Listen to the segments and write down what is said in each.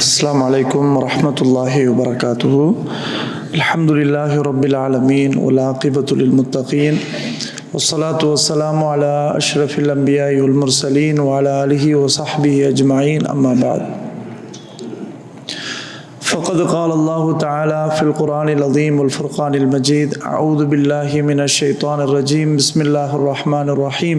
السلام عليكم ورحمة الله وبركاته الحمد لله رب العالمين والعاقبة للمتقين والصلاة والسلام على أشرف الأنبياء والمرسلين وعلى آله وصحبه أجمعين أما بعد فقد قال الله تعالى في القرآن العظيم والفرقان المجيد أعوذ بالله من الشيطان الرجيم بسم الله الرحمن الرحيم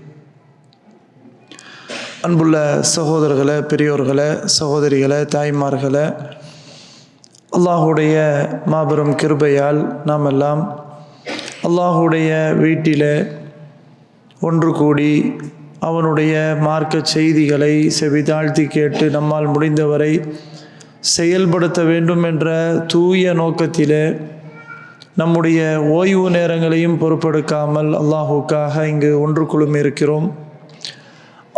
அன்புள்ள சகோதரர்களை பெரியோர்களை சகோதரிகளை தாய்மார்களை அல்லாஹுடைய மாபெரும் கிருபையால் நாம் எல்லாம் அல்லாஹுடைய வீட்டில் ஒன்று கூடி அவனுடைய மார்க்க செய்திகளை செவிதாழ்த்தி கேட்டு நம்மால் முடிந்தவரை செயல்படுத்த வேண்டும் என்ற தூய நோக்கத்திலே நம்முடைய ஓய்வு நேரங்களையும் பொறுப்பெடுக்காமல் அல்லாஹுக்காக இங்கு ஒன்று குழுமி இருக்கிறோம்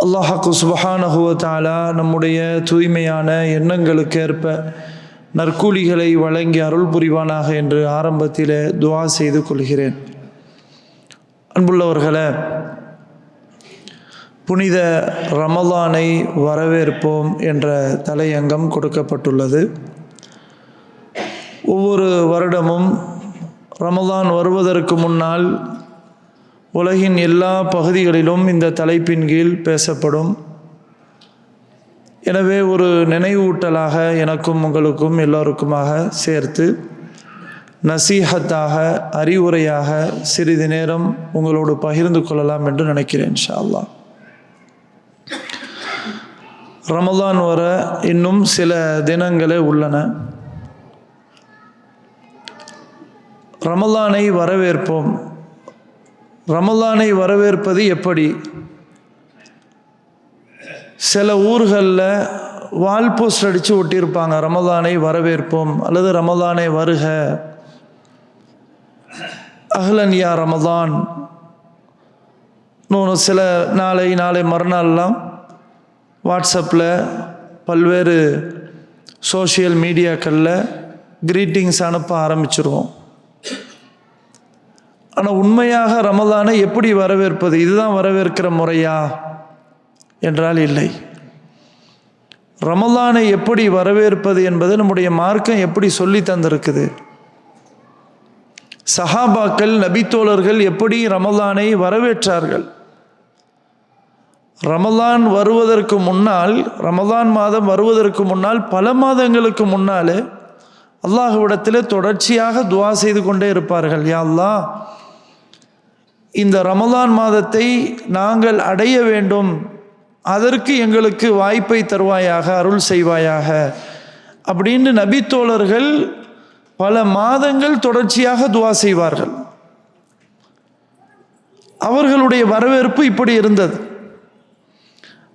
அல்லாஹாக்கு சுபஹானஹுவ நம்முடைய தூய்மையான எண்ணங்களுக்கு ஏற்ப நற்கூலிகளை வழங்கி அருள் புரிவானாக என்று ஆரம்பத்தில் துவா செய்து கொள்கிறேன். அன்புள்ளவர்களே புனித ரமலானை வரவேற்போம் என்ற தலையங்கம் கொடுக்கப்பட்டுள்ளது. ஒவ்வொரு வருடமும் ரமலான் வருவதற்கு முன்னால் உலகின் எல்லா பகுதிகளிலும் இந்த தலைப்பின் கீழ் பேசப்படும். எனவே ஒரு நினைவூட்டலாக எனக்கும் உங்களுக்கும் எல்லோருக்குமாக சேர்த்து நசீஹத்தாக அறிவுரையாக சிறிது நேரம் உங்களோடு பகிர்ந்து கொள்ளலாம் என்று நினைக்கிறேன் ஷால்லா ரமதான் ரமலான் வர இன்னும் சில தினங்களே உள்ளன. ரமலானை வரவேற்போம். ரமலானை வரவேற்பது எப்படி? சில ஊர்களில் வால் போஸ்ட் அடித்து ஒட்டியிருப்பாங்க ரமலானை வரவேற்போம் அல்லது ரமலானை வருக. அஹ்லன் யா ரமலான். இன்னொன்று சில நாளை நாளை மறுநாள்லாம் வாட்ஸ்அப்பில் பல்வேறு சோஷியல் மீடியாக்களில் க்ரீட்டிங்ஸ் அனுப்ப ஆரம்பிச்சிருவோம். ஆனால் உண்மையாக ரமலானை எப்படி வரவேற்பது? இதுதான் வரவேற்கிற முறையா? என்றால் இல்லை. ரமலானை எப்படி வரவேற்பது என்பது நம்முடைய மார்க்கம் எப்படி சொல்லி தந்திருக்குது? சஹாபாக்கள் நபித்தோழர்கள் எப்படி ரமலானை வரவேற்றார்கள்? ரமலான் வருவதற்கு முன்னால் ரமலான் மாதம் வருவதற்கு முன்னால் பல மாதங்களுக்கு முன்னாலே அல்லாஹுவிடத்தில் தொடர்ச்சியாக துவா செய்து கொண்டே இருப்பார்கள். யா அல்லா இந்த ரமலான் மாதத்தை நாங்கள் அடைய வேண்டும். அதற்கு எங்களுக்கு வாய்ப்பை தருவாயாக அருள் செய்வாயாக. அப்படின்னு நபித்தோழர்கள் பல மாதங்கள் தொடர்ச்சியாக துவா செய்வார்கள். அவர்களுடைய வரவேற்பு இப்படி இருந்தது.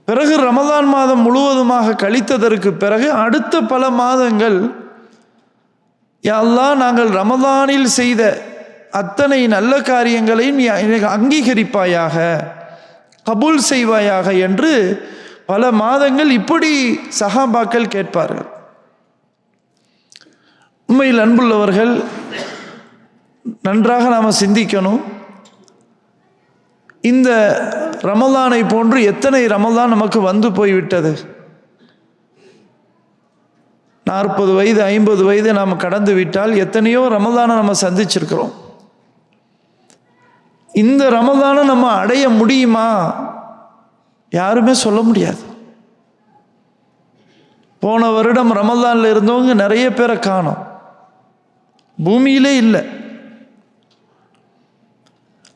பிறகு ரமதான் மாதம் முழுவதுமாக கழித்ததற்கு பிறகு அடுத்த பல மாதங்கள் எல்லாம் நாங்கள் ரமதானில் செய்த அத்தனை நல்ல காரியங்களையும் அங்கீகரிப்பாயாக கபூல் செய்வாயாக என்று பல மாதங்கள் இப்படி சகாபாக்கள் கேட்பார்கள். உண்மையில் அன்புள்ளவர்கள் நன்றாக நாம் சிந்திக்கணும். இந்த ரமலானை போன்று எத்தனை ரமலான் நமக்கு வந்து போய்விட்டது? நாற்பது வயது ஐம்பது வயது நாம் கடந்து விட்டால் எத்தனையோ ரமலானை நம்ம சந்திச்சிருக்கிறோம். இந்த ரமதானை நம்ம அடைய முடியுமா? யாருமே சொல்ல முடியாது. போன வருடம் ரமதானில் இருந்தவங்க நிறைய பேரை காணும். பூமியிலே இல்லை.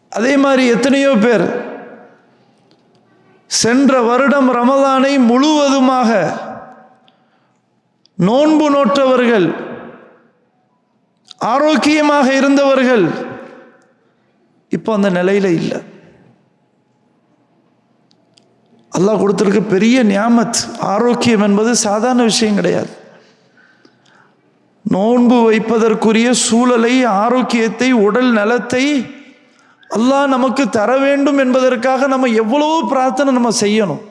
அதே மாதிரி எத்தனையோ பேர். சென்ற வருடம் ரமதானை முழுவதுமாக நோன்பு நோற்றவர்கள் ஆரோக்கியமாக இருந்தவர்கள் இப்போ அந்த நிலையில் இல்லை. அல்லாஹ் கொடுத்துருக்க பெரிய நியாமத் ஆரோக்கியம் என்பது சாதாரண விஷயம் கிடையாது. நோன்பு வைப்பதற்குரிய சூழலை ஆரோக்கியத்தை உடல் நலத்தை அல்லாஹ் நமக்கு தர வேண்டும் என்பதற்காக நம்ம எவ்வளவோ பிரார்த்தனை நம்ம செய்யணும்.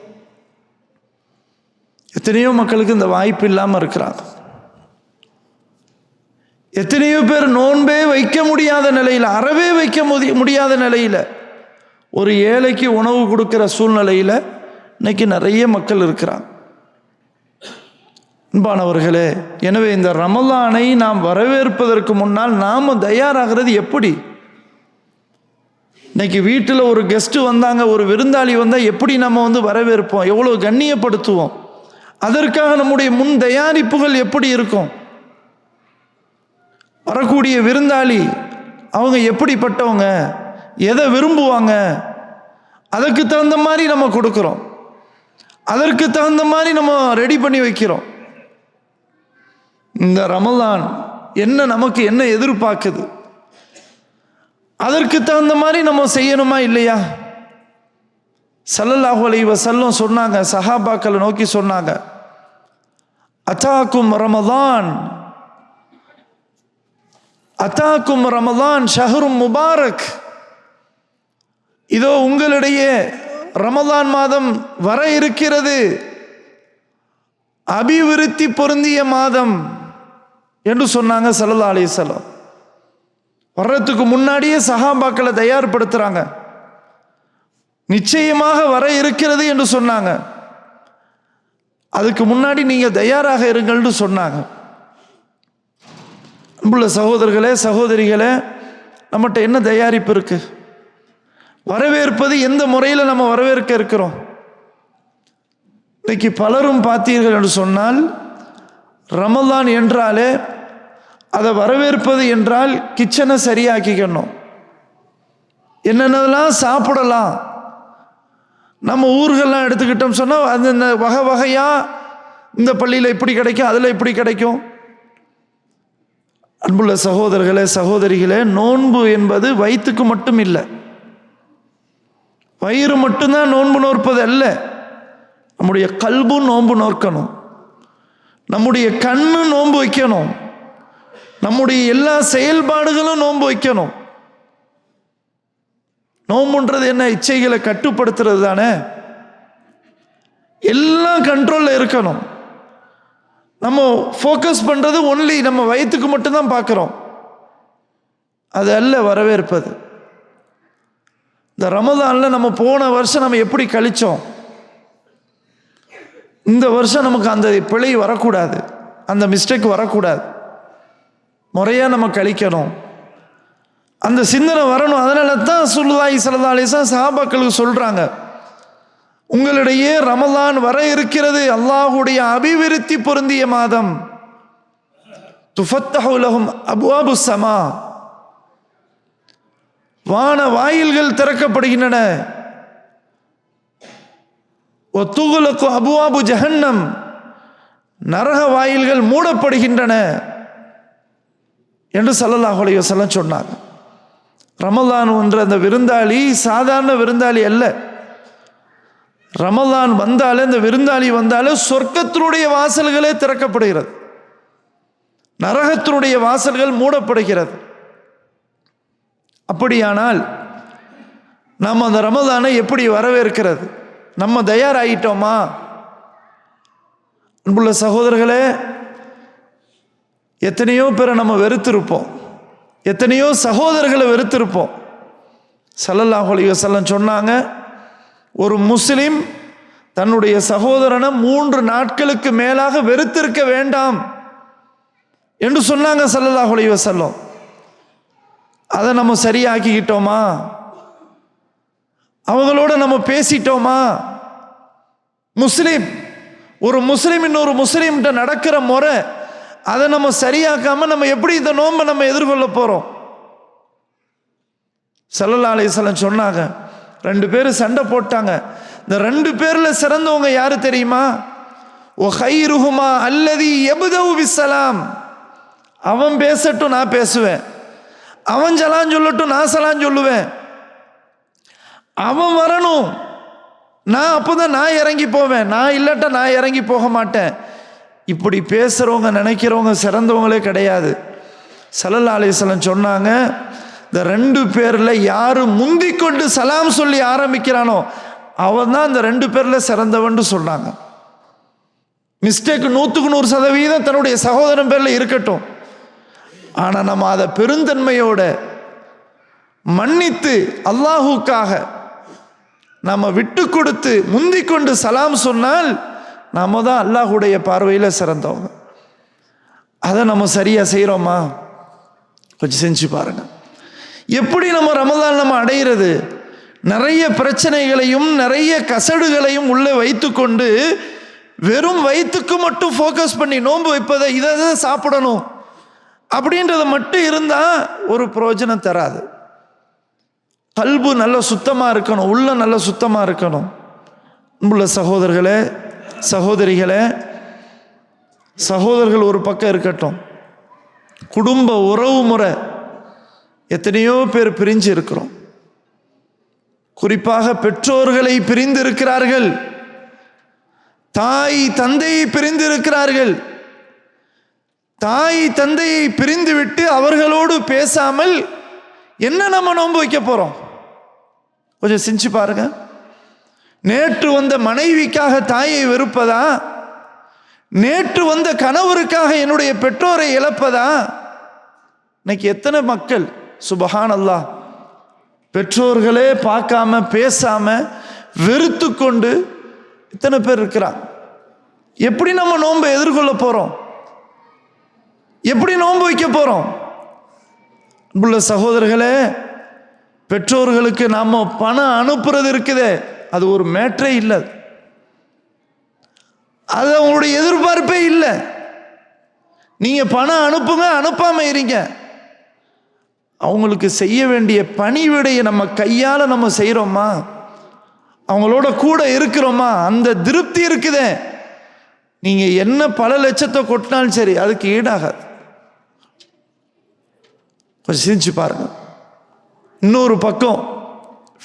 எத்தனையோ மக்களுக்கு இந்த வாய்ப்பு இல்லாமல் இருக்கிறாங்க. எத்தனையோ பேர் நோன்பே வைக்க முடியாத நிலையில் அறவே வைக்க முடியாத நிலையில் ஒரு ஏழைக்கு உணவு கொடுக்குற சூழ்நிலையில் இன்னைக்கு நிறைய மக்கள் இருக்கிறாங்க. அன்பானவர்களே எனவே இந்த ரமலானை நாம் வரவேற்பதற்கு முன்னால் நாம் தயாராகிறது எப்படி? இன்னைக்கு வீட்டில் ஒரு கெஸ்ட்டு வந்தாங்க ஒரு விருந்தாளி வந்தால் எப்படி நம்ம வந்து வரவேற்போம்? எவ்வளோ கண்ணியப்படுத்துவோம்? அதற்காக நம்முடைய முன் தயாரிப்புகள் எப்படி இருக்கும்? வரக்கூடிய விருந்தாளி அவங்க எப்படிப்பட்டவங்க எதை விரும்புவாங்க அதுக்கு தகுந்த மாதிரி நம்ம கொடுக்குறோம். அதற்கு தகுந்த மாதிரி நம்ம ரெடி பண்ணி வைக்கிறோம். இந்த ரமலான் என்ன நமக்கு என்ன எதிர்பார்க்குது? அதற்கு தகுந்த மாதிரி நம்ம செய்யணுமா இல்லையா? சல்லல்லாஹு அலைவ செல்லம் சொன்னாங்க சஹாபாக்களை நோக்கி சொன்னாங்க அத்தாக்கும் ரமதான் அத்தாக்கும் ரமதான் ஷஹரும் முபாரக். இதோ உங்களிடையே ரமதான் மாதம் வர இருக்கிறது. அபிவிருத்தி பொருந்திய மாதம் என்று சொன்னாங்க சல்லா அலிசலம் வர்றதுக்கு முன்னாடியே சஹாபாக்களை தயார்படுத்துறாங்க. நிச்சயமாக வர இருக்கிறது என்று சொன்னாங்க. அதுக்கு முன்னாடி நீங்கள் தயாராக இருங்கள்னு சொன்னாங்க. அன்புள்ள சகோதரர்களே சகோதரிகளே நம்மகிட்ட என்ன தயாரிப்பு இருக்கு? வரவேற்பது எந்த முறையில் நம்ம வரவேற்க இருக்கிறோம்? இன்னைக்கு பலரும் பார்த்தீர்கள் என்று சொன்னால் ரமதான் என்றாலே அதை வரவேற்பது என்றால் கிச்சனை சரியாக்கிக்கணும். என்னென்னலாம் சாப்பிடலாம்? நம்ம ஊர்கள்லாம் எடுத்துக்கிட்டோம் சொன்னால் அது வகை வகையாக இந்த பள்ளியில் இப்படி கிடைக்கும் அதில் இப்படி கிடைக்கும். அன்புள்ள சகோதரர்களே சகோதரிகளே நோன்பு என்பது வயிற்றுக்கு மட்டும் இல்லை. வயிறு மட்டும்தான் நோன்பு நோற்பது அல்ல. நம்முடைய கல்பும் நோன்பு நோக்கணும். நம்முடைய கண்ணு நோன்பு வைக்கணும். நம்முடைய எல்லா செயல்பாடுகளும் நோன்பு வைக்கணும். நோம்புன்றது என்ன? இச்சைகளை கட்டுப்படுத்துறது தானே? எல்லாம் கண்ட்ரோலில் இருக்கணும். நம்ம ஃபோக்கஸ் பண்ணுறது ஒன்லி நம்ம வயிற்றுக்கு மட்டும்தான் பார்க்குறோம். அது அல்ல வரவேற்பது இந்த ரமதானில் நம்ம போன வருஷம் நம்ம எப்படி கழிச்சோம்? இந்த வருஷம் நமக்கு அந்த பிழை வரக்கூடாது. அந்த மிஸ்டேக் வரக்கூடாது. முறையாக நம்ம கழிக்கணும். அந்த சிந்தனை வரணும். அதனால தான் சுல்லா இசலதா அலிசா சஹாபாக்களுக்கு சொல்கிறாங்க உங்களிடையே ரமலான் வர இருக்கிறது. அல்லாஹுடைய அபிவிருத்தி பொருந்திய மாதம். துஃபத்தஹுலஹும் அபுவாபு சமா வான வாயில்கள் திறக்கப்படுகின்றன. ஒத்துகுலக்கு அபுவாபு ஜஹன்னம். நரக வாயில்கள் மூடப்படுகின்றன என்று சல்லல்லாஹு அலைஹி வஸல்லம் சொன்னாங்க ரமலான் என்ற அந்த விருந்தாளி சாதாரண விருந்தாளி அல்ல. ரமலான் வந்தாலே இந்த விருந்தாளி வந்தாலே சொர்க்கத்தினுடைய வாசல்களே திறக்கப்படுகிறது. நரகத்தினுடைய வாசல்கள் மூடப்படுகிறது. அப்படியானால் நாம் அந்த ரமதானை எப்படி வரவேற்கிறது? நம்ம தயாராகிட்டோமா அன்புள்ள சகோதரர்களே எத்தனையோ பேரை நம்ம வெறுத்திருப்போம். எத்தனையோ சகோதரர்களை வெறுத்திருப்போம். சல்லல்லாஹ் அலைஹி வஸல்லம் சொன்னாங்க ஒரு முஸ்லிம் தன்னுடைய சகோதரனை மூன்று நாட்களுக்கு மேலாக வெறுத்திருக்க வேண்டாம் என்று சொன்னாங்க சல்லல்லாஹு அலைஹி வஸல்லம். அதை நம்ம சரியாக்கிக்கிட்டோமா? அவங்களோட நம்ம பேசிட்டோமா? முஸ்லீம் ஒரு முஸ்லீம் இன்னொரு முஸ்லீம்கிட்ட நடக்கிற முறை அதை நம்ம சரியாக்காம நம்ம எப்படி இந்த நோன்பை நம்ம எதிர்கொள்ள போறோம்? சல்லல்லா அலிஸ்லாம் சொன்னாங்க ரெண்டு பேரும் சண்டை போட்டாங்க. இந்த ரெண்டு பேரில் சிறந்தவங்க யாரு தெரியுமா? ஓ ஹைருஹுமா அல்லதி எபுதவு விசலாம் அவன் பேசட்டும் நான் பேசுவேன். அவன் சலான் சொல்லட்டும் நான் சலான் சொல்லுவேன். அவன் வரணும். நான் அப்போ தான் நான் இறங்கி போவேன். நான் இல்லாட்டா நான் இறங்கி போக மாட்டேன். இப்படி பேசுகிறவங்க நினைக்கிறவங்க சிறந்தவங்களே கிடையாது. சல்லல்லா அலிஸ்லம் சொன்னாங்க இந்த ரெண்டு பேரில் யார் முந்திக்கொண்டு சலாம் சொல்லி ஆரம்பிக்கிறானோ அவன் தான் இந்த ரெண்டு பேரில் சிறந்தவன்னு சொன்னாங்க மிஸ்டேக் நூற்றுக்கு நூறு சதவீதம் தன்னுடைய சகோதரன் பேரில் இருக்கட்டும். ஆனால் நம்ம அதை பெருந்தன்மையோட மன்னித்து அல்லாஹுக்காக நம்ம விட்டு கொடுத்து முந்தி கொண்டு சலாம் சொன்னால் நாம தான் அல்லாஹுடைய பார்வையில் சிறந்தவங்க. அதை நம்ம சரியாக செய்கிறோமா கொஞ்சம் செஞ்சு பாருங்கள் எப்படி நம்ம ரமதான் நம்ம அடையிறது? நிறைய பிரச்சனைகளையும் நிறைய கசடுகளையும் உள்ளே வைத்துக்கொண்டு வெறும் வயிற்றுக்கு மட்டும் ஃபோக்கஸ் பண்ணி நோன்பு வைப்பதை இதை இதை சாப்பிடணும். அப்படின்றத மட்டும் இருந்தால் ஒரு பிரயோஜனம் தராது. கல்பு நல்ல சுத்தமாக இருக்கணும் உள்ள நல்ல சுத்தமாக இருக்கணும். அன்புள்ள சகோதரர்களே சகோதரிகளே சகோதரர்கள் ஒரு பக்கம் இருக்கட்டும். குடும்ப உறவு முறை எத்தனையோ பேர் பிரிஞ்சு இருக்கிறோம் குறிப்பாக பெற்றோர்களை பிரிந்து இருக்கிறார்கள் தாய் தந்தையை பிரிந்து இருக்கிறார்கள் தாய் தந்தையை பிரிந்துவிட்டு அவர்களோடு பேசாமல் என்ன நம்ம நோன்பு வைக்க போறோம்? கொஞ்சம் சிந்திச்சு பாருங்க. நேற்று வந்த மனைவிக்காக தாயை வெறுப்பதா? நேற்று வந்த கணவருக்காக என்னுடைய பெற்றோரை இழப்பதா? இன்னைக்கு எத்தனை மக்கள் சுபஹான் பெற்றோர்களே பார்க்காம பேசாம வெறுத்து கொண்டு இத்தனை பேர் இருக்கிறான் எப்படி நம்ம நோன்பை எதிர்கொள்ள போகிறோம் எப்படி நோன்பு வைக்க போகிறோம் அன்புள்ள சகோதரர்களே பெற்றோர்களுக்கு நாம் பணம் அனுப்புறது இருக்குதே. அது ஒரு மேட்டரே இல்லை. அது அவங்களுடைய எதிர்பார்ப்பே இல்லை. நீங்கள் பணம் அனுப்புங்க அனுப்பாமல் இருங்க. அவங்களுக்கு செய்ய வேண்டிய பணிவிடையை நம்ம கையால் நம்ம செய்கிறோமா அவங்களோட கூட இருக்கிறோமா? அந்த திருப்தி இருக்குதே. நீங்கள் என்ன பல லட்சத்தை கொட்டினாலும் சரி அதுக்கு ஈடாகாது. கொஞ்சம் சிரிச்சு பாருங்க. இன்னொரு பக்கம்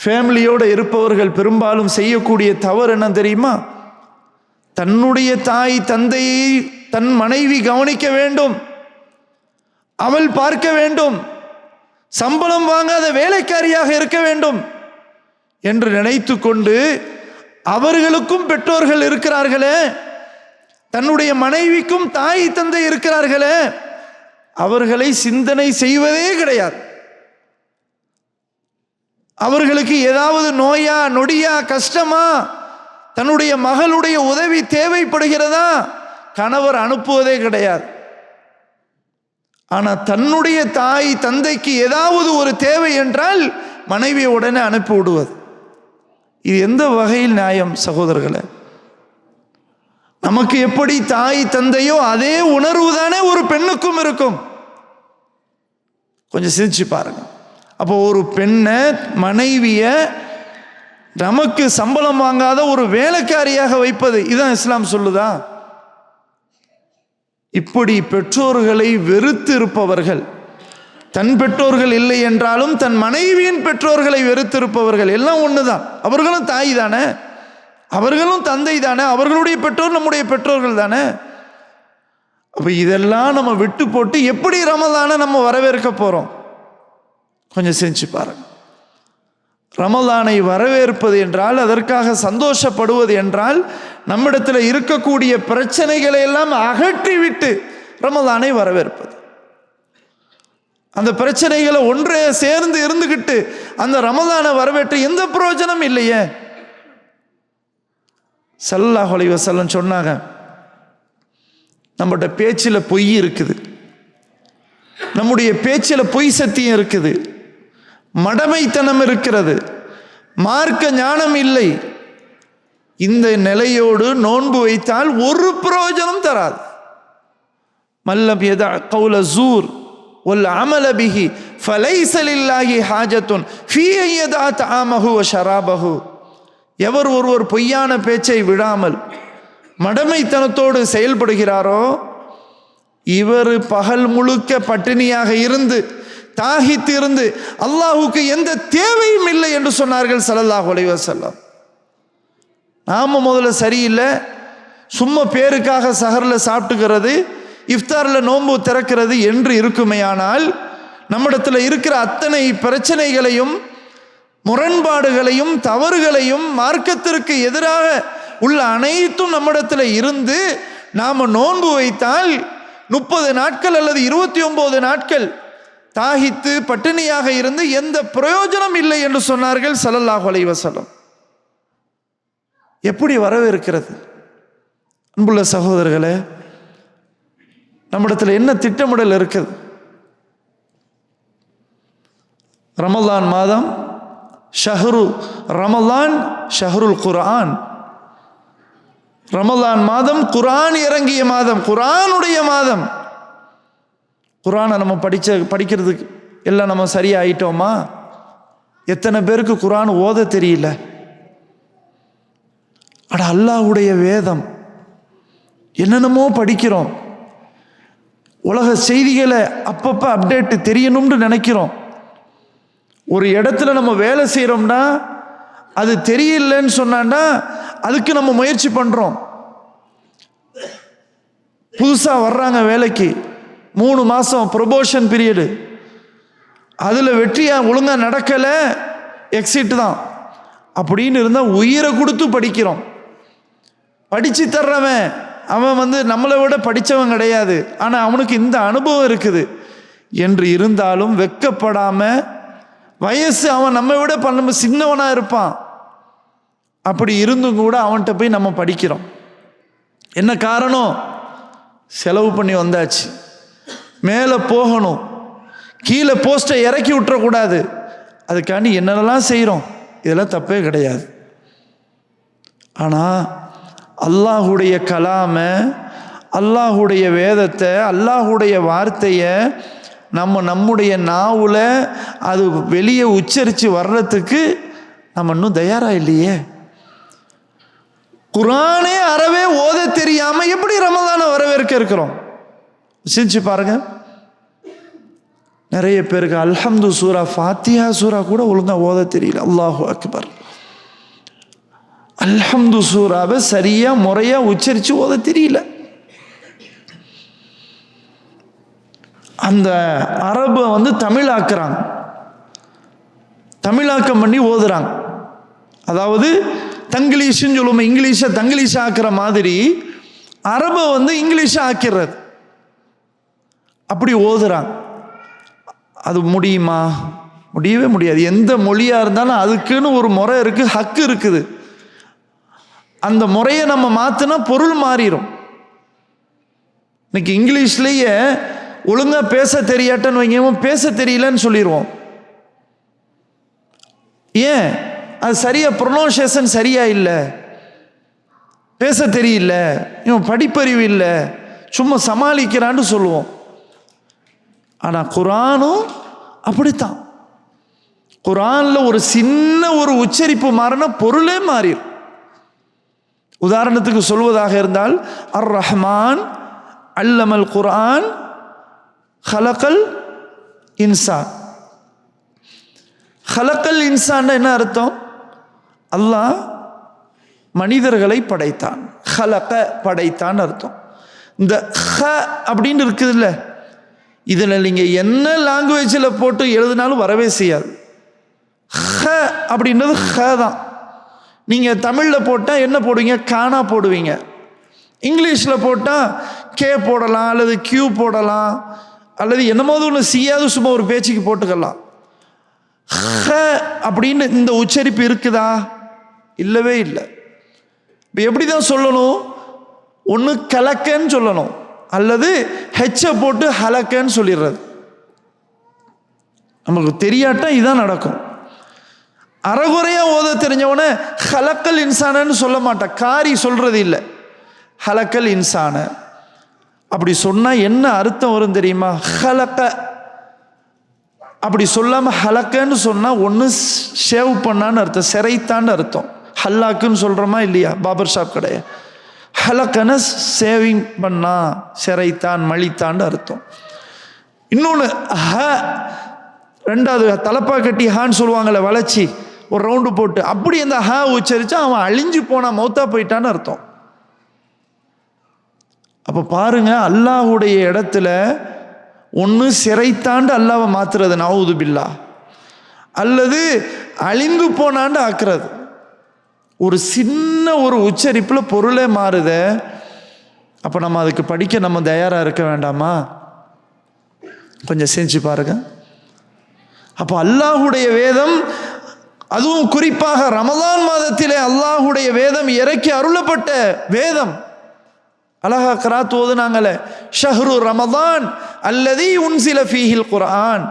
ஃபேமிலியோடு இருப்பவர்கள் பெரும்பாலும் செய்யக்கூடிய தவறு என்ன தெரியுமா? தன்னுடைய தாய் தந்தையை தன் மனைவி கவனிக்க வேண்டும். அவள் பார்க்க வேண்டும். சம்பளம் வாங்காத வேலைக்காரியாக இருக்க வேண்டும் என்று நினைத்து கொண்டு அவர்களுக்கும் பெற்றோர்கள் இருக்கிறார்களே தன்னுடைய மனைவிக்கும் தாய் தந்தை இருக்கிறார்களே அவர்களை சிந்தனை செய்வதே கிடையாது. அவர்களுக்கு ஏதாவது நோயா நொடியா கஷ்டமா தன்னுடைய மகளுடைய உதவி தேவைப்படுகிறதா கணவர் அனுப்புவதே கிடையாது. ஆனால் தன்னுடைய தாய் தந்தைக்கு ஏதாவது ஒரு தேவை என்றால் மனைவியை உடனே அனுப்பி விடுவது. இது எந்த வகையில் நியாயம் சகோதரர்களை? நமக்கு எப்படி தாய் தந்தையோ அதே உணர்வு தானே ஒரு பெண்ணுக்கும் இருக்கும். கொஞ்சம் சிரிச்சு பாருங்க. அப்போ ஒரு பெண்ணை மனைவிய நமக்கு சம்பளம் வாங்காத ஒரு வேலைக்காரியாக வைப்பது இதான் இஸ்லாம் சொல்லுதா? இப்படி பெற்றோர்களை வெறுத்து இருப்பவர்கள். தன் பெற்றோர்கள் இல்லை என்றாலும் தன் மனைவியின் பெற்றோர்களை வெறுத்திருப்பவர்கள் எல்லாம் ஒண்ணுதான். அவர்களும் தாய் தானே? அவர்களும் தந்தை தானே? அவர்களுடைய பெற்றோர் நம்முடைய பெற்றோர்கள் தானே? அப்போ இதெல்லாம் நம்ம விட்டு போட்டு எப்படி ரமதான நம்ம வரவேற்க போகிறோம் கொஞ்சம் செஞ்சு பாருங்க. ரமலானை வரவேற்பது என்றால் அதற்காக சந்தோஷப்படுவது என்றால் நம்மிடத்தில் இருக்கக்கூடிய பிரச்சனைகளை எல்லாம் அகற்றிவிட்டு ரமலானை வரவேற்பது. அந்த பிரச்சனைகளை ஒன்றே சேர்ந்து இருந்துக்கிட்டு அந்த ரமலானை வரவேற்று எந்த பிரயோஜனம் இல்லையே? சல்லாஹ் அலைஹி வசல்லன் சொன்னாங்க நம்மகிட்ட பேச்சில் பொய் இருக்குது. நம்முடைய பேச்சில் பொய் சத்தியம் இருக்குது. மடமைத்தனம் இருக்கிறது. மார்க்க ஞானம் இல்லை. இந்த நிலையோடு நோன்பு வைத்தால் ஒரு பிரயோஜனம் தராது. மல்லம் எதா கௌல ஜூர் ஒல் அமலபிகி ஃபலைசலில்லாஹி ஹாஜத்துன் ஃபீஐயதா தாமஹு ஷராபஹு. எவர் ஒருவர் பொய்யான பேச்சை விடாமல் மடமைத்தனத்தோடு செயல்படுகிறாரோ இவர் பகல் முழுக்க பட்டினியாக இருந்து தாகித்து இருந்து அல்லாஹுக்கு எந்த தேவையும் இல்லை என்று சொன்னார்கள் ஸல்லல்லாஹு அலைஹி வஸல்லம். நாம முதல்ல சரியில்லை. சும்மா பேருக்காக சஹரில் சாப்பிட்டுக்கிறது இஃப்தாரில் நோன்பு திறக்கிறது என்று இருக்குமேயானால் நம்மிடத்தில் இருக்கிற அத்தனை பிரச்சனைகளையும் முரண்பாடுகளையும் தவறுகளையும் மார்க்கத்திற்கு எதிராக உள்ள அனைத்தும் நம்மிடத்தில் இருந்து நாம் நோன்பு வைத்தால் முப்பது நாட்கள் அல்லது இருபத்தி ஒன்பது நாட்கள் தாகித்து பட்டினியாக இருந்து எந்த பிரயோஜனம் இல்லை என்று சொன்னார்கள் ஸல்லல்லாஹு அலைவசலம் எப்படி வரவேற்கிறது? அன்புள்ள சகோதரர்களே நம்மிடத்தில் என்ன திட்டமிடல் இருக்குது? ரமலான் மாதம் ஷஹ்ரு ரமலான் ஷஹ்ருல் குரான் ரமலான் மாதம் குரான் இறங்கிய மாதம் குரானுடைய மாதம். குரானை நம்ம படிச்ச படிக்கிறதுக்கு எல்லாம் நம்ம சரியாயிட்டோமா? எத்தனை பேருக்கு குரான் ஓத தெரியல? அட அல்லாஹ்வுடைய வேதம். என்னென்னமோ படிக்கிறோம். உலக செய்திகளை அப்பப்போ அப்டேட் தெரியணும்னு நினைக்கிறோம். ஒரு இடத்துல நம்ம வேலை செய்கிறோம்னா அது தெரியலன்னு சொன்னான்னா அதுக்கு நம்ம முயற்சி பண்ணுறோம் புதுசாக வர்றாங்க வேலைக்கு. மூணு மாதம் ப்ரொபோஷன் பீரியடு அதில் வெற்றியாக ஒழுங்காக நடக்கலை? எக்ஸிட் தான். அப்படின்னு இருந்தால் உயிரை கொடுத்து படிக்கிறோம். படித்து தர்றவன் அவன் வந்து நம்மளை விட படித்தவன் கிடையாது. ஆனால் அவனுக்கு இந்த அனுபவம் இருக்குது. என்று இருந்தாலும் வெக்கப்படாமல் வயசு அவன் நம்ம விட பண்ண சின்னவனாக இருப்பான். அப்படி இருந்தும் கூட அவன்கிட்ட போய் நம்ம படிக்கிறோம். என்ன காரணம்? செலவு பண்ணி வந்தாச்சு. மேலே போகணும். கீழே போஸ்ட்டை இறக்கி விட்டுறக்கூடாது. அதுக்காண்டி என்னென்னலாம் செய்கிறோம்? இதெல்லாம் தப்பே கிடையாது. ஆனால் அல்லாஹுடைய கலாமை அல்லாஹுடைய வேதத்தை அல்லாஹுடைய வார்த்தையை நம்ம நம்முடைய நாவில் அது வெளியே உச்சரித்து வர்றதுக்கு நம்ம இன்னும் தயாராக இல்லையே? குரானே அறவே ஓத தெரியாமல் எப்படி ரமதானை வரவேற்க இருக்கிறோம்? சிரிச்சு பாருங்க. நிறைய பேருக்கு அல்ஹம்து சூரா ஃபாத்தியா சூரா கூட ஒழுங்காக ஓத தெரியல. அல்லாஹு அக்பர். அல்ஹம்து சூராவை சரியா முறையா உச்சரித்து ஓத தெரியல. அந்த அரபை வந்து தமிழாக்குறாங்க. தமிழாக்கம் பண்ணி ஓதுறாங்க. அதாவது தங்கிலீஷுன்னு சொல்லுவோம் இங்கிலீஷை தங்கிலீஷ் ஆக்குற மாதிரி அரபை வந்து இங்கிலீஷை ஆக்கிறது அப்படி ஓதுறாங்க அது முடியுமா? முடியவே முடியாது. எந்த மொழியாக இருந்தாலும் அதுக்குன்னு ஒரு முறை இருக்குது ஹக்கு இருக்குது. அந்த முறையை நம்ம மாற்றினா பொருள் மாறிடும் இன்னைக்கு இங்கிலீஷ்லேயே ஒழுங்காக பேச தெரியாட்டன்னு வைங்க பேச தெரியலன்னு சொல்லிடுவோம் ஏன்? அது சரியாக ப்ரொனவுன்சியேஷன் சரியாக இல்லை. பேச தெரியல. இவன் படிப்பறிவு இல்லை. சும்மா சமாளிக்கிறான்னு சொல்லுவோம். ஆனால் குரானும் அப்படித்தான். குரானில் ஒரு சின்ன ஒரு உச்சரிப்பு மாறினா பொருளே மாறிடும் உதாரணத்துக்கு சொல்வதாக இருந்தால் அர் ரஹ்மான் அல்லமல் குரான் ஹலக்கல் இன்சான். ஹலக்கல் இன்சான் என்ன அர்த்தம்? அல்லாஹ் மனிதர்களை படைத்தான். ஹலக படைத்தான் அர்த்தம். இந்த ஹ அப்படின்னு இருக்குதுல்ல இதில் நீங்கள் என்ன லாங்குவேஜில் போட்டு எழுதினாலும் வரவே செய்யாது. ஹ அப்படின்றது ஹ தான். நீங்கள் தமிழில் போட்டால் என்ன போடுவீங்க? கானா போடுவீங்க. இங்கிலீஷில் போட்டால் கே போடலாம் அல்லது கியூ போடலாம் அல்லது என்னமோது ஒன்று செய்யாது சும்மா ஒரு பேச்சுக்கு போட்டுக்கலாம். ஹ அப்படின்னு இந்த உச்சரிப்பு இருக்குதா? இல்லவே இல்லை. இப்போ எப்படி தான் சொல்லணும்? ஒன்று கலக்கன்னு சொல்லணும். அல்லது ஹெச்சை போட்டு ஹலக்கன்னு சொல்லிடுறது. நமக்கு தெரியாட்டா இதுதான் நடக்கும். அறகுறையா ஓத தெரிஞ்சவன ஹலக்கல் இன்சானன்னு சொல்ல மாட்டான். காரி சொல்றது இல்லை. ஹலக்கல் இன்சான. அப்படி சொன்னா என்ன அர்த்தம் வரும் தெரியுமா? ஹலக்க. அப்படி சொல்லாம ஹலக்கன்னு சொன்னா ஒன்று ஷேவ் பண்ணான்னு அர்த்தம். சிறைத்தான்னு அர்த்தம். ஹல்லாக்குன்னு சொல்றோமா இல்லையா? பாபர் ஷாப் கடையை. ஹலக்கன சேவிங் பண்ணா சிறைத்தான் மழித்தான்னு அர்த்தம். இன்னொன்று ஹ ரெண்டாவது தலப்பா கட்டி ஹான்னு சொல்லுவாங்கள்ல வளைச்சி ஒரு ரவுண்டு போட்டு. அப்படி அந்த ஹ உச்சரிச்சா அவன் அழிஞ்சு போனா மௌத்தா போயிட்டான்னு அர்த்தம். அப்போ பாருங்க அல்லாஹுடைய இடத்துல ஒன்று சிறைத்தாண்டு அல்லாவை மாத்துறது நவுது பில்லா அல்லது அழிந்து போனாண்டு ஆக்குறது. ஒரு சின்ன ஒரு உச்சரிப்பில் பொருளே மாறுதே. அப்போ நம்ம அதுக்கு படிக்க நம்ம தயாராக இருக்க வேண்டாமா? கொஞ்சம் செஞ்சு பாருங்க. அப்போ அல்லாஹுடைய வேதம் அதுவும் குறிப்பாக ரமதான் மாதத்திலே அல்லாஹுடைய வேதம் இறக்கி அருளப்பட்ட வேதம். அழகா கராத் ஓதுனாங்களே. ஷஹ்ரு ரமதான் அல்லது உன்சில ஃபீஹில் குரான்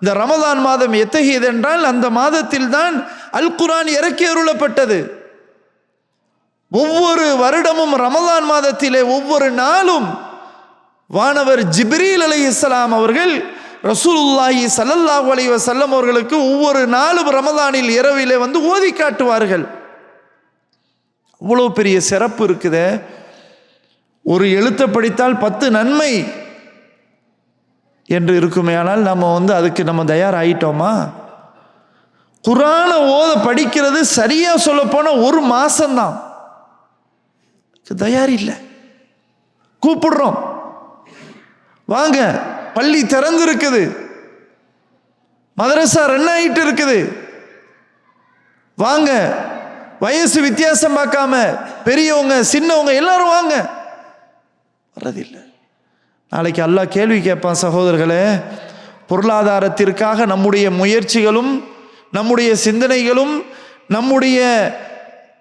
இந்த ரமதான் மாதம் எத்தகையது என்றால் அந்த மாதத்தில் தான் அல் குரான் இறக்கி அருளப்பட்டது. ஒவ்வொரு வருடமும் ரமதான் மாதத்திலே ஒவ்வொரு நாளும் வானவர் ஜிப்ரீல் அலி இஸ்லாம் அவர்கள் ரசூலுல்லாஹி சல்லல்லாஹ் அலி வசல்லம் அவர்களுக்கு ஒவ்வொரு நாளும் ரமதானில் இரவிலே வந்து ஓதி காட்டுவார்கள். அவ்வளோ பெரிய சிறப்பு இருக்குது. ஒரு எழுத்தை படித்தால் பத்து நன்மை என்று இருக்குமே ஆனால் நம்ம வந்து அதுக்கு நம்ம தயாராகிட்டோமா குரானை ஓத படிக்கிறது சரியாக சொல்லப்போனால் ஒரு மாதம்தான் தயார் இல்லை. கூப்பிடுறோம். வாங்க பள்ளி திறந்து இருக்குது மதரசா ரன் ஆகிட்டு இருக்குது. வாங்க வயசு வித்தியாசம் பார்க்காம பெரியவங்க சின்னவங்க எல்லாரும் வாங்க. வர்றதில்லை. நாளைக்கு எல்லா கேள்வி கேட்பான் சகோதரர்களே பொருளாதாரத்திற்காக நம்முடைய முயற்சிகளும் நம்முடைய சிந்தனைகளும் நம்முடைய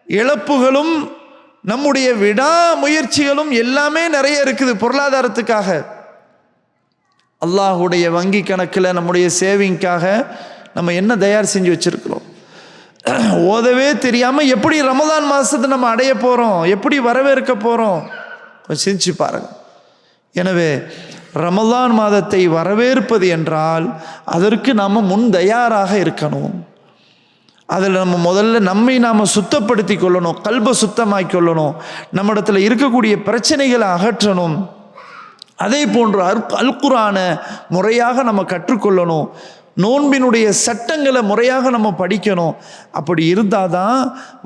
இழப்புகளும் நம்முடைய விடா முயற்சிகளும் எல்லாமே நிறைய இருக்குது பொருளாதாரத்துக்காக. அல்லாஹுடைய வங்கி கணக்கில் நம்முடைய சேவிங்க்காக நம்ம என்ன தயார் செஞ்சு வச்சிருக்கிறோம்? ஓதவே தெரியாமல் எப்படி ரமதான் மாதத்தை நம்ம அடைய போகிறோம் எப்படி வரவேற்க போகிறோம் கொஞ்சம் சிந்திச்சு பாருங்கள் எனவே ரமதான் மாதத்தை வரவேற்பது என்றால் அதற்கு நாம் முன் தயாராக இருக்கணும். அதில் நம்ம முதல்ல நம்மை நாம் சுத்தப்படுத்தி கொள்ளணும் கல்பை சுத்தமாக்கி கொள்ளணும் நம்மிடத்தில் இருக்கக்கூடிய பிரச்சனைகளை அகற்றணும். அதே போன்று அல் அல்குரான முறையாக நம்ம கற்றுக்கொள்ளணும். நோன்பினுடைய சட்டங்களை முறையாக நம்ம படிக்கணும். அப்படி இருந்தால் தான்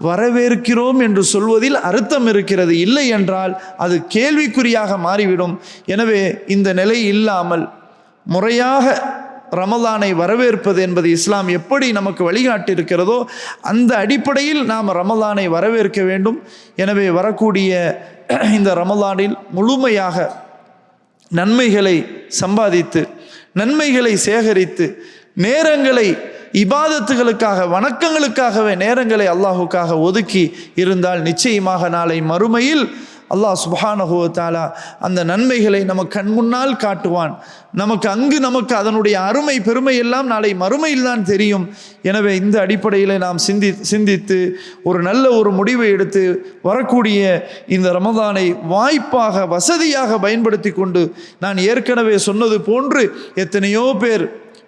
வரவேற்கிறோம் என்று சொல்வதில் அர்த்தம் இருக்கிறது. இல்லை என்றால் அது கேள்விக்குறியாக மாறிவிடும். எனவே இந்த நிலை இல்லாமல் முறையாக ரமலானை வரவேற்பது என்பது இஸ்லாம் எப்படி நமக்கு வழிகாட்டியிருக்கிறதோ அந்த அடிப்படையில் நாம் ரமலானை வரவேற்க வேண்டும். எனவே வரக்கூடிய இந்த ரமலானில் முழுமையாக நன்மைகளை சம்பாதித்து நன்மைகளை சேகரித்து நேரங்களை இபாதத்துகளுக்காக வணக்கங்களுக்காகவே நேரங்களை அல்லாஹுக்காக ஒதுக்கி இருந்தால் நிச்சயமாக நாளை மறுமையில் அல்லாஹ் சுபானஹுவத்தாலா அந்த நன்மைகளை நமக்கு கண் முன்னால் காட்டுவான். நமக்கு அங்கு நமக்கு அதனுடைய அருமை பெருமை எல்லாம் நாளை மறுமையில் தான் தெரியும். எனவே இந்த அடிப்படையில் நாம் சிந்தி சிந்தித்து ஒரு நல்ல ஒரு முடிவை எடுத்து வரக்கூடிய இந்த ரமதானை வாய்ப்பாக வசதியாக பயன்படுத்தி கொண்டு நான் ஏற்கனவே சொன்னது போன்று எத்தனையோ பேர்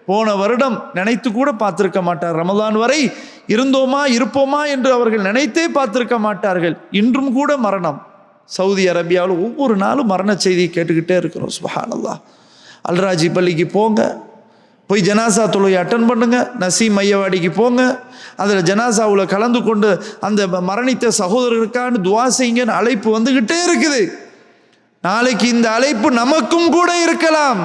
போன வருடம் நினைத்து கூட பார்த்திருக்க மாட்டார். ரமதான் வரை இருந்தோமா இருப்போமா என்று அவர்கள் நினைத்தே பார்த்திருக்க மாட்டார்கள். இன்றும் கூட மரணம். சவுதி அரேபியாவில் ஒவ்வொரு நாளும் மரண செய்தி கேட்டுக்கிட்டே இருக்கிறோம் சுபஹானல்லா அல்ராஜி பள்ளிக்கு போங்க போய் ஜனாசா தொழுகை அட்டன் பண்ணுங்க நசீம் மையவாடிக்கு போங்க அதில் ஜனாசாவில் கலந்து கொண்டு அந்த மரணித்த சகோதரருக்கான துவா செய்யுங்கன்னு அழைப்பு வந்துக்கிட்டே இருக்குது. நாளைக்கு இந்த அழைப்பு நமக்கும் கூட இருக்கலாம்.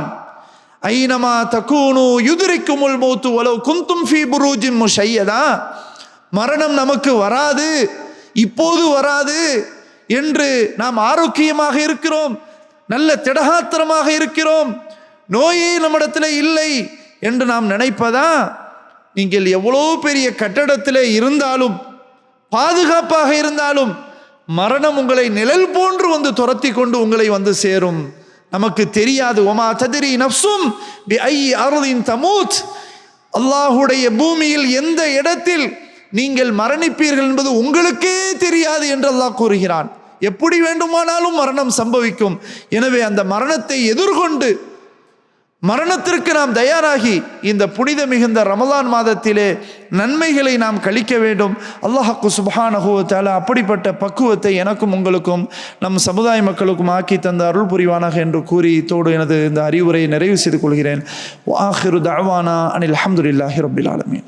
ஐனமா தக்கூனு யுதிரிக்கும் உள் மூத்து வலவு குந்தும் ஃபி புரூஜின் முஷையதா. மரணம் நமக்கு வராது இப்போது வராது. என்று நாம் ஆரோக்கியமாக இருக்கிறோம் நல்ல திடகாத்திரமாக இருக்கிறோம் நோயே நம்மிடத்தில் இல்லை என்று நாம் நினைப்பதா? நீங்கள் எவ்வளோ பெரிய கட்டடத்தில் இருந்தாலும் பாதுகாப்பாக இருந்தாலும் மரணம் உங்களை நிழல் போன்று வந்து துரத்தி கொண்டு உங்களை வந்து சேரும். நமக்கு தெரியாது ஒமா ததிரி நப்சும் பி ஐ அருளின் தமூத். அல்லாஹுடைய பூமியில் எந்த இடத்தில் நீங்கள் மரணிப்பீர்கள் என்பது உங்களுக்கே தெரியாது என்று அல்லாஹ் கூறுகிறான். எப்படி வேண்டுமானாலும் மரணம் சம்பவிக்கும். எனவே அந்த மரணத்தை எதிர்கொண்டு மரணத்திற்கு நாம் தயாராகி இந்த புனித மிகுந்த ரமலான் மாதத்திலே நன்மைகளை நாம் கழிக்க வேண்டும். அல்லாஹாக்கு சுபஹானஹுவத்தால அப்படிப்பட்ட பக்குவத்தை எனக்கும் உங்களுக்கும் நம் சமுதாய மக்களுக்கும் ஆக்கி தந்த அருள் புரிவானாக என்று கூறி தோடு எனது இந்த அறிவுரையை நிறைவு செய்து கொள்கிறேன். வாஹிரு தவானா அனில் அஹமதுல்லாஹி ரபில் ஆலமின்.